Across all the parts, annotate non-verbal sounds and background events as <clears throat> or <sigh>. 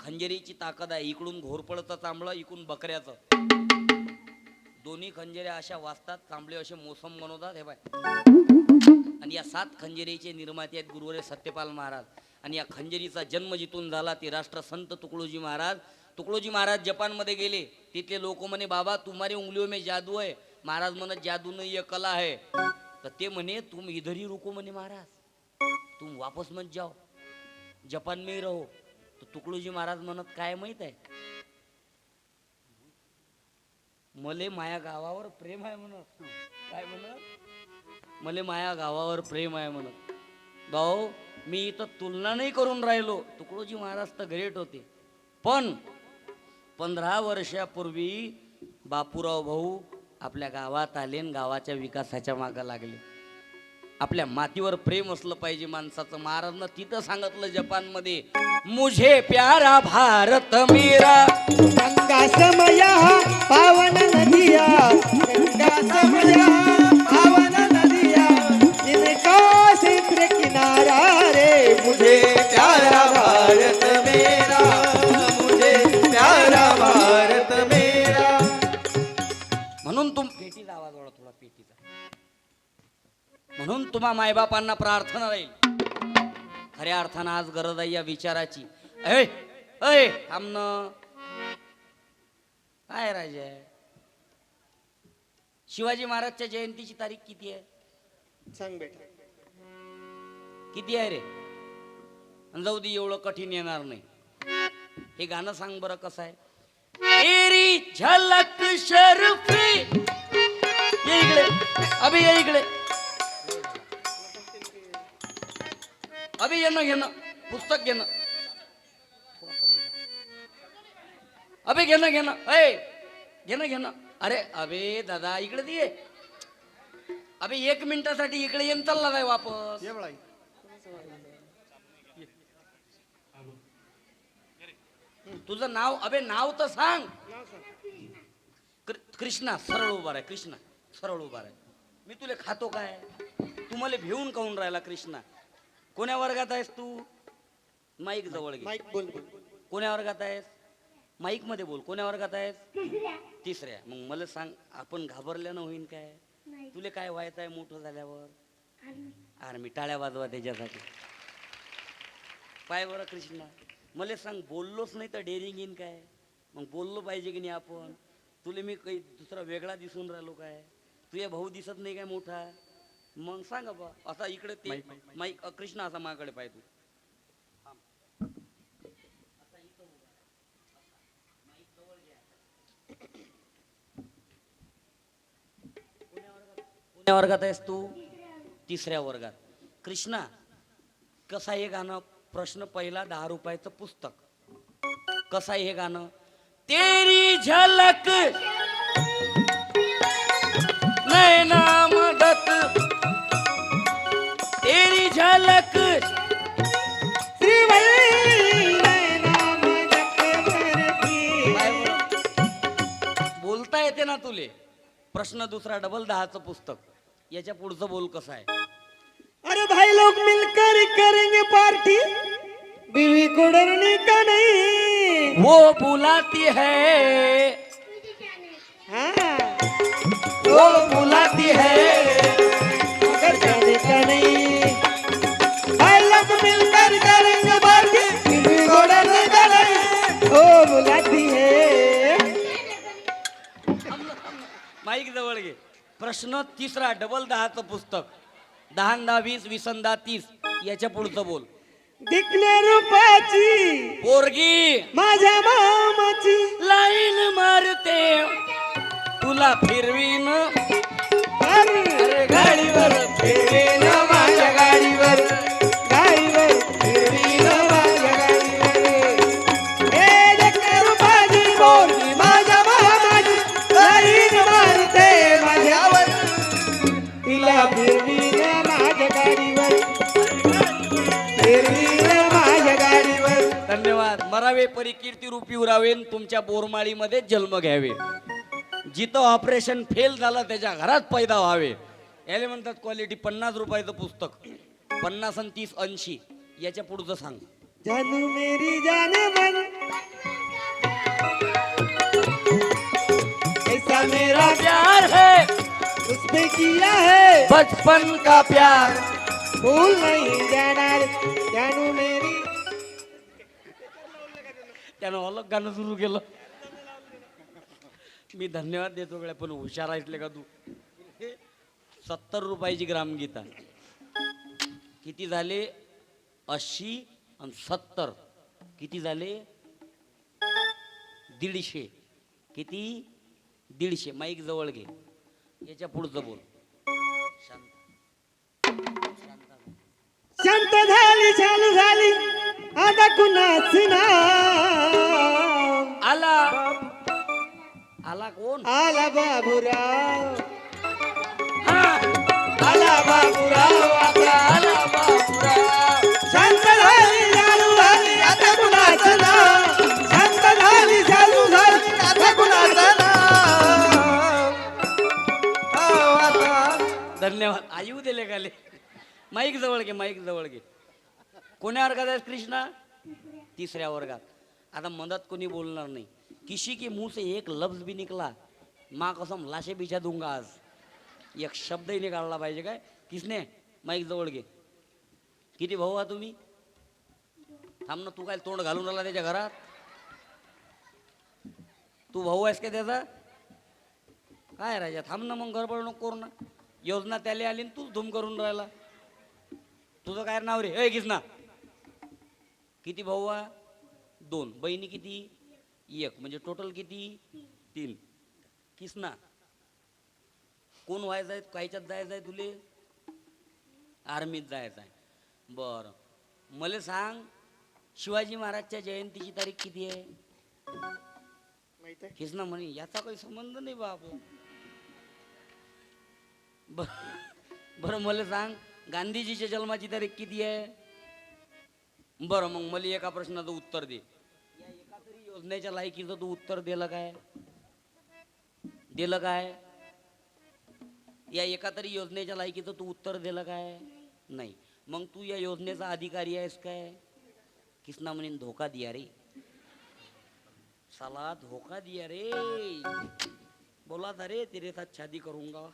खंजेरीची ताकद आहे. इकडून घोरपळचं चांबळं इकडून बकऱ्याचं. दोन्ही खंजेऱ्या अशा वाचतात चांबळे असे मोसम बनवतात. हे बाय आणि या सात खंजेरीचे निर्माते आहेत गुरुवारी सत्यपाल महाराज. आणि या खंजेरीचा जन्म जिथून झाला ते राष्ट्रसंत तुकडोजी महाराज. तुकडोजी महाराज जपानमध्ये गेले. तिथले लोक म्हणे बाबा तुम्हारे उंगलियों में जादू आहे. महाराज म्हणत जादू नाही ये कला आहे. तर ते म्हणे तुम इधर ही रुको म्हणे महाराज. तुम वापस मत जाओ. जपान में ही रहो. तर तुकडोजी महाराज म्हणत काय माहीत आहे? मले माया गावावर प्रेम आहे म्हणत. काय म्हणत? मले माया गावावर प्रेम आहे म्हणत. भाऊ मी इथं तुलना नाही करून राहिलो. तुकडोजी महाराज तर ग्रेट होते. पण पंधरा वर्षापूर्वी बापूराव भाऊ आपल्या गावात आले आणि गावाच्या विकासाच्या मागं लागले. आपल्या मातीवर प्रेम असलं पाहिजे माणसाचं. महाराजनं तिथं सांगितलं जपानमध्ये मुझे प्यारा भारत मेरा. गंगा समया पावन नदिया गंगा समया पावन नदिया इनका क्षेत्र किनारा रे मुझे प्यारा भारत मेरा मुझे प्यारा भारत मेरा. म्हणून तुम पेटीचा आवाज वाढव थोडा पेटीचा. म्हणून तुम्हा मायबापांना प्रार्थना राहील. खऱ्या अर्थानं आज गरज आहे या विचाराची. अय अय थांबणं काय राजा? शिवाजी महाराजच्या जयंतीची तारीख किती आहे? सांग बेटा. किती आहे रे? जाऊ दे एवढं कठीण येणार नाही. हे गाणं सांग बरं कसं आहे. तेरी झलक शर्फी. ये इकडे. अभि ये इकडे. अभि येणं घेणं पुस्तक घेणं. अभि घेणं घेणं. अय घेणं घेणं. अरे अबे दादा इकडे दे. अबे एक मिनिटासाठी इकडे येऊन चालला जाय वापस. तुझं नाव अबे नाव तर सांग. कृष्णा सरळ उभा आहे कृष्णा. सरळ उभा आहे मी तुला खातो काय? तू मला भिवून काऊन राहिला कृष्णा? कोण्या वर्गात आहेस तू? माईक जवळ घे. माईक बोल बोल. कोण्या वर्गात आहेस? माईकमध्ये बोल. कोण्या वर्गात आहेस? तिसऱ्या. मग मला सांग आपण घाबरल्यानं होईन काय? तुले काय व्हायचं आहे मोठं झाल्यावर? आर्मी. टाळ्या वाजवा त्याच्यासाठी. पाय बरं कृष्णा. मला सांग बोललोच नाही तर डेअरिंग येईन काय? मग बोललो पाहिजे की नाही आपण? तुले मी काही दुसरा वेगळा दिसून राहिलो काय? तुझे भाऊ दिसत नाही काय मोठा? मग सांग बा असा इकडे ते माईक कृष्णा असा माझ्याकडे तू. कोण्या वर्गात आहेस तू? तिसऱ्या वर्गात. कृष्णा कसं हे गाणं प्रश्न पहिला दहा रुपयाचं पुस्तक? कसं हे गाणं? तेरी झलक नैना मदत येते ना तुले. प्रश्न दुसरा डबल दहाचं पुस्तक. याच्या पुढचं बोल कसं आहे? अरे भाई लोग मिलकर करेंगे पार्टी. बीवी को डरने का नहीं? वो बुलाती है। हाँ। वो बुलाती है। प्रश्न तिसरा डबल दहाचं पुस्तक. दहा न दहा वीस वीसन दहा तीस. याच्या पुढचं बोल. दिखले रूपाची पोरगी. माझ्या मामाची. लाईन मारते. तुला फिरवीन. अरे. गाडीवर फिरवीन पिवरावेन तुमच्या बोरमाळीमध्ये जन्म घ्यावे. जिथं ऑपरेशन फेल झालं त्याच्या घरात पैदा व्हावे. याले म्हणतात क्वालिटी पन्नास रुपयाचं पुस्तक. पन्नास आणि तीस ऐंशी. याच्या पुढचं सांग. जानू मेरी जाने मन. ऐसा मेरा प्यार है उसने किया है। बचपन का प्यार। भूल नहीं जाणार जानू त्यानं अलग गाणं सुरू केलं. मी धन्यवाद देतो गड्या पण हुशार आहेसले का तू? सत्तर रुपयाची ग्रामगीता. किती झाले? अशी आणि सत्तर. किती झाले? दीडशे. किती? दीडशे. माईक जवळ घे. याच्या पुढचं बोल. शांत झाली चालू झाली. आता कुणाच नाव? आला. आला कोण? आला बाबूराव. हा. आला बाबूराव आला आला बाबूराव. शांत झाली चालू झाली आता कुणाच नाव? शांत झाली चालू झाली आता कुणाच नाव? हो आता. धन्यवाद. आई दिले गाले माईक जवळ घे माईक जवळ घे. कोण्या वर्गात आहेस कृष्णा? तिसऱ्या वर्गात. आता मधात कोणी बोलणार नाही. किशी की मुंह से एक लफ्ज भी निकला. माँ कसम लाशे बिछा दूंगा आज. एक शब्दही निघाला काढला पाहिजे काय? किसने? माईक जवळ घे. किती भाऊ हा तुम्ही? थांब ना तू काय तोंड घालून राहिला त्याच्या घरात? तू भाऊ आहेस का त्याचा? काय राजा थांब ना मग गडबड नको करू ना. योजना त्याला आली तूच धूम करून राहिला. तुझं काय नाव रे? ए किसना किती भाऊ दोन. बहिणी किती? एक. म्हणजे टोटल किती? तीन. किसना कोण व्हायचं आहे? कायच्यात जायचं आहे तुले? आर्मीत जायचं आहे. बरं. मला सांग शिवाजी महाराजच्या जयंतीची तारीख किती आहे? किसना म्हणे. याचा काही संबंध नाही बा आपला बर- बरं मला सांग गांधीजीच्या जन्माची तारीख किती आहे? बरं मग मला एका प्रश्नाचं उत्तर दे. या एका तरी योजनेच्या लायकीचं तू उत्तर दिलं काय? दिलं काय? या एका तरी योजनेच्या लायकीचं तू उत्तर दिलं काय? नाही. मग तू या योजनेचा अधिकारी आहेस काय? किसना म्हणेन धोका दिया रे. साला धोका दिया रे. बोला था रे तेरे साथ शादी करूंगा.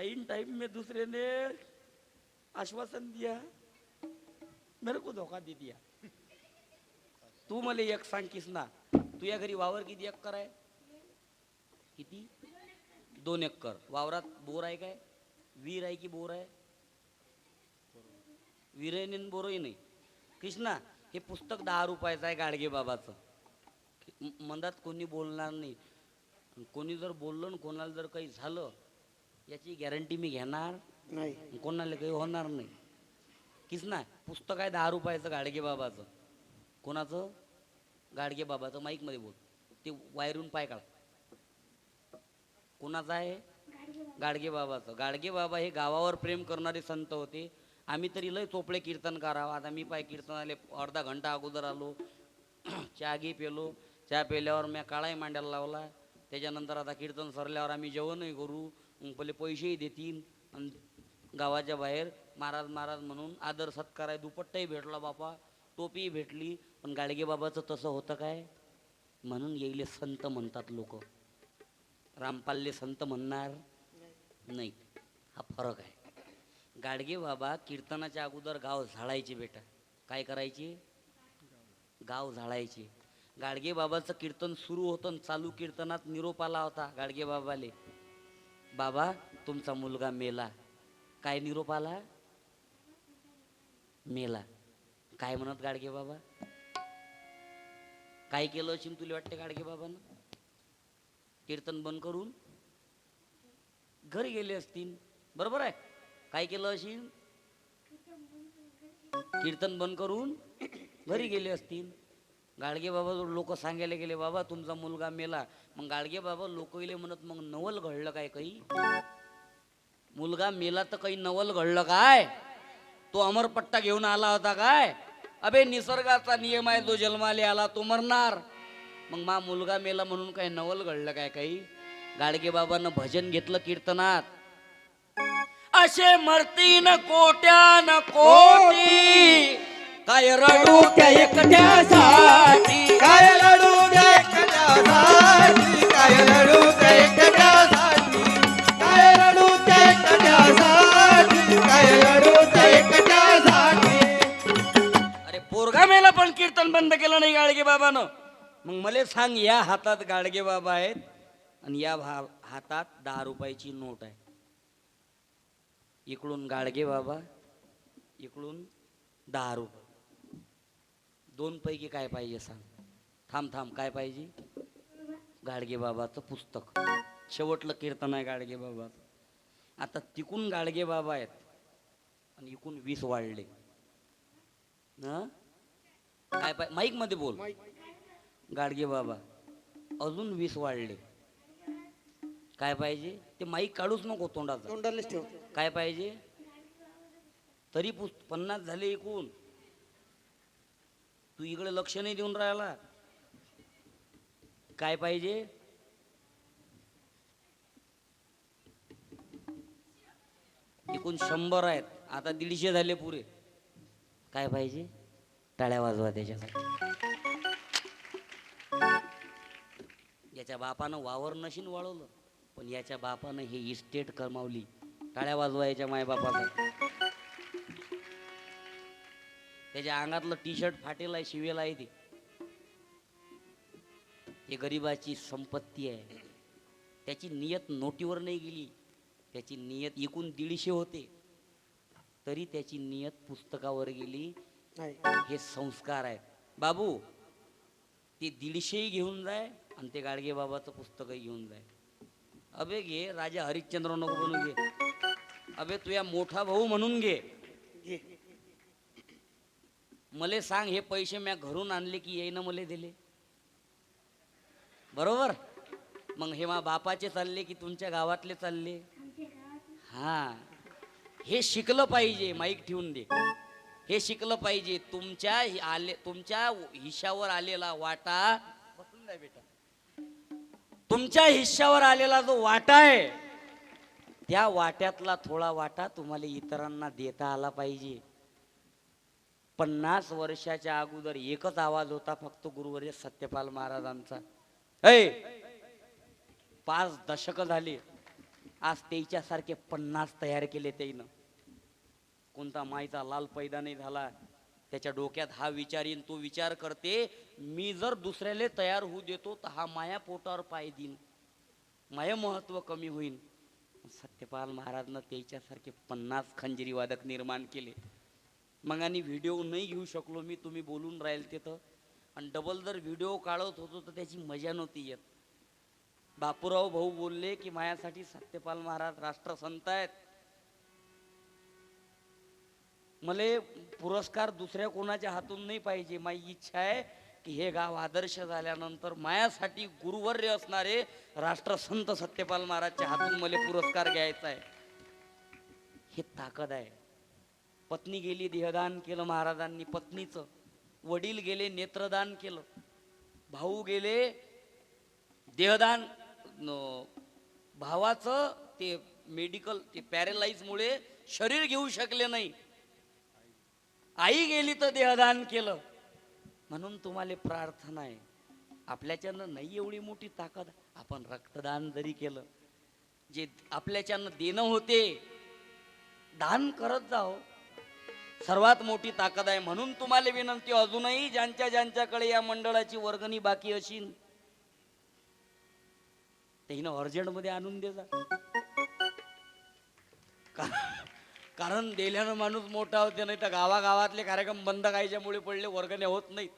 इन टाइम में दूसरे ने आश्वासन दिया मेरे को धोखा दे दिया। तू मला एक सांग किसना तू या घरी वावर किती एकर आहे? किती? दोन एकर. वावरात बोर आहे काय? वीर आहे की बोर आहे? वीरही बोरही नाही. कृष्णा हे पुस्तक दहा रुपयाचं आहे गाडगे बाबाचं. मनात कोणी बोलणार नाही. कोणी जर बोललं ना कोणाला जर काही झालं याची गॅरंटी मी घेणार. नाही. कोणाला काही होणार नाही. किस ना पुस्तक आहे दहा रुपयाचं गाडगे बाबाचं. कोणाचं? गाडगे बाबाचं. माईकमध्ये बोल. ते वायरून पाय काढ. कोणाचं आहे? गाडगे बाबाचं. गाडगे बाबा हे गावावर प्रेम करणारे संत होते. आम्ही तरी लय चोपडे कीर्तन करावं. आता मी पाय कीर्तन आले अर्धा घंटा अगोदर आलो. <clears throat> चहा घे पेलो. चहा पेल्यावर मी काळाही मांडायला लावला. त्याच्यानंतर आता कीर्तन सरल्यावर आम्ही जेवणही करू. पहिले पैसेही देतील आणि गावाच्या बाहेर महाराज महाराज म्हणून आदर सत्कार आहे. दुपट्टाही भेटला बापा. टोपीही भेटली. पण गाडगेबाबाचं तसं होतं काय? म्हणून येईले संत म्हणतात लोक. रामपाल्ले संत म्हणणार नाही हा फरक आहे. गाडगे बाबा कीर्तनाच्या अगोदर गाव झाडायचे बेटा. काय करायचे? गाव झाडायचे. गाडगे बाबाचं कीर्तन सुरू होतं आणि चालू कीर्तनात निरोप आला होता गाडगे बाबाले. बाबा तुमचा मुलगा मेला. काय निरोप आला? मेला. काय म्हणत गाडगे बाबा? काय केलं असेल तुला वाटते गाडगे बाबानं? कीर्तन बंद करून? घरी गेले असतील. बरोबर आहे? काय केलं असेल कीर्तन बंद करून? घरी गेले असतील. गाडगे बाबा लोक सांगायला गेले बाबा तुमचा मुलगा मेला. मग गाडगे बाबा लोक गेले म्हणत मग नवल घडलं काय काही? मुलगा मेला तर काही नवल घडलं काय? तो अमरपट्टा घेऊन आला होता काय? अबे निसर्गाचा नियम आहे जो जन्माले आला तो मरणार. मग मा मुलगा मेला म्हणून काही नवल घडलं काय काही? गाडगे भजन घेतलं कीर्तनात. असे मरतीन कोट्यान कोटी काय रडू त्या एकट्यासाठी? काय लढू द्या काय रडू त्या एकट्यासाठी? काय रडू त्या एकट्यासाठी? काय रडू त्या एकट्यासाठी? अरे पोरगा मेला पण कीर्तन बंद केलं नाही गाडगे बाबानं? मग मला सांग या हातात गाडगे बाबा आहेत आणि या भा हातात दहा रुपयाची नोट आहे. इकडून गाडगे बाबा इकडून दहा रुपये. दोन पैकी काय पाहिजे सांग? थांब थांब काय पाहिजे? गाडगे बाबाचं पुस्तक. शेवटलं कीर्तन आहे गाडगे बाबाचं. आता तिकून गाडगे बाबा आहेत. आणि इकून वीस वाढले. हं? काय पाय माईकमध्ये बोल. गाडगे बाबा अजून वीस वाढले. काय पाहिजे? ते माईक काढूच नको तोंडाचा. तोंडालाच ठेव. काय पाहिजे? तरी पुस पन्नास झाले एकूण तू इकडे लक्ष नाही देऊन राहिला. काय पाहिजे? एकूण शंभर आहेत. आता दीडशे झाले पुरे. काय पाहिजे? टाळ्या वाजवा त्याच्यासाठी. याच्या बापानं वावर नशीन वाळवलं पण याच्या बापानं हे इस्टेट कमावली. टाळ्या वाजवा याच्या मायबापाचा. त्याच्या अंगातलं टी शर्ट फाटेल आहे शिवेल आहे ते. हे गरिबाची संपत्ती आहे. त्याची नियत नोटीवर नाही गेली. त्याची नियत एकूण दीडशे होते. तरी त्याची नियत पुस्तकावर गेली. हे संस्कार आहेत. बाबू ते दीडशेही घेऊन जाय आणि ते गाडगे बाबाचं पुस्तकही घेऊन जाय. अबे घे राजा हरिश्चंद्र नको बनून घे. अबे तुया मोठा भाऊ म्हणून घे. मले सांग हे पैसे म्या घरून आणले की येईनं मले दिले? बरोबर? मग हे मा बापाचे चालले की तुमच्या गावातले चालले? हा. हे शिकलं पाहिजे माईक ठेवून दे. हे शिकलं पाहिजे. तुमच्या हि- आले तुमच्या हिश्यावर आलेला वाटा बसून जा बेटा. तुमच्या हिश्यावर आलेला जो वाटा आहे त्या वाट्यातला थोडा वाटा तुम्हाला इतरांना देता आला पाहिजे. पन्नास वर्षाच्या अगोदर एकच आवाज होता फक्त गुरुवर्य सत्यपाल महाराजांचा. ऐ! पाच दशक झाली. आज त्याच्या सारखे पन्नास तयार केले त्याईनं. कोणता माईचा लाल पैदा नाही झाला. त्याच्या डोक्यात हा विचार येईन तो विचार करते मी जर दुसऱ्याला तयार होऊ देतो तर हा माया पोटावर पाय देईन. माय महत्त्व कमी होईल सत्यपाल महाराजनं त्याच्यासारखे पन्नास खंजिरी वादक निर्माण केले. मग आणि व्हिडिओ नाही घेऊ शकलो मी तुम्ही बोलून राहील तिथं. आणि डबल जर व्हिडिओ काढत होतो तर त्याची मजा नव्हती येत. बापूराव भाऊ बोलले की माझ्यासाठी सत्यपाल महाराज राष्ट्रसंत आहेत. मले पुरस्कार दुसऱ्या कोणाच्या हातून नाही पाहिजे. माझी इच्छा आहे की हे गाव आदर्श झाल्यानंतर मायासाठी गुरुवर्य असणारे राष्ट्रसंत सत्यपाल महाराजच्या हातून मला पुरस्कार घ्यायचा आहे. हे ताकद आहे. पत्नी गेली देहदान केलं महाराजांनी पत्नीचं. वडील गेले नेत्रदान केलं. भाऊ गेले देहदान भावाचं ते मेडिकल ते पॅरेलाइजमुळे शरीर घेऊ शकले नाही. आई गेली तर देहदान केलं. म्हणून तुम्हाला प्रार्थना आहे. आपल्याच्यानं नाही एवढी मोठी ताकद. आपण रक्तदान जरी केलं जे आपल्याच्यानं देणं होते दान करत जाओ. सर्वात मोठी ताकद आहे. म्हणून तुम्हाला विनंती अजूनही ज्यांच्या ज्यांच्याकडे या मंडळाची वर्गणी बाकी असेल त्यांना अर्जंटमध्ये आणून दे जा. कारण दिल्यानं माणूस मोठा होते नाही तर गावागावातले कार्यक्रम बंद कायच्यामुळे पडले वर्गण्या होत नाहीत.